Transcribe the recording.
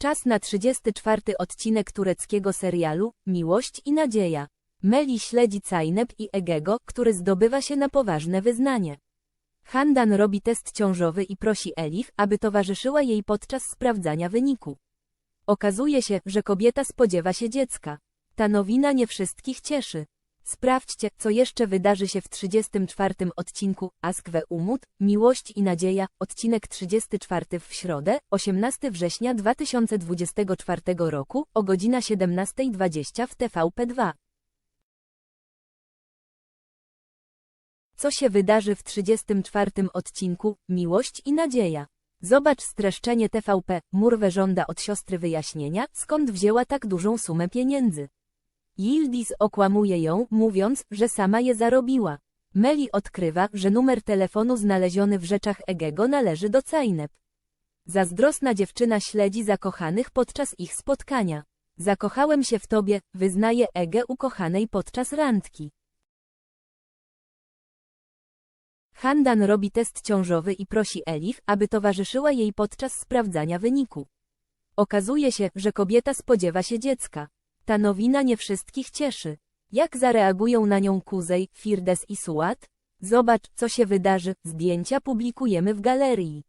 Czas na 34 odcinek tureckiego serialu Miłość i Nadzieja. Meli śledzi Cajnep i Egego, który zdobywa się na poważne wyznanie. Handan robi test ciążowy i prosi Elif, aby towarzyszyła jej podczas sprawdzania wyniku. Okazuje się, że kobieta spodziewa się dziecka. Ta nowina nie wszystkich cieszy. Sprawdźcie, co jeszcze wydarzy się w 34 odcinku Ask we Umut, Miłość i Nadzieja, odcinek 34 w środę, 18 września 2024 roku, o godzina 17.20 w TVP2. Co się wydarzy w 34 odcinku Miłość i Nadzieja? Zobacz streszczenie TVP. Murwe żąda od siostry wyjaśnienia, skąd wzięła tak dużą sumę pieniędzy. Yildiz okłamuje ją, mówiąc, że sama je zarobiła. Meli odkrywa, że numer telefonu znaleziony w rzeczach Egego należy do Cajnep. Zazdrosna dziewczyna śledzi zakochanych podczas ich spotkania. Zakochałem się w tobie, wyznaje Ege ukochanej podczas randki. Handan robi test ciążowy i prosi Elif, aby towarzyszyła jej podczas sprawdzania wyniku. Okazuje się, że kobieta spodziewa się dziecka. Ta nowina nie wszystkich cieszy. Jak zareagują na nią Kuzej, Firdes i Suat? Zobacz, co się wydarzy, zdjęcia publikujemy w galerii.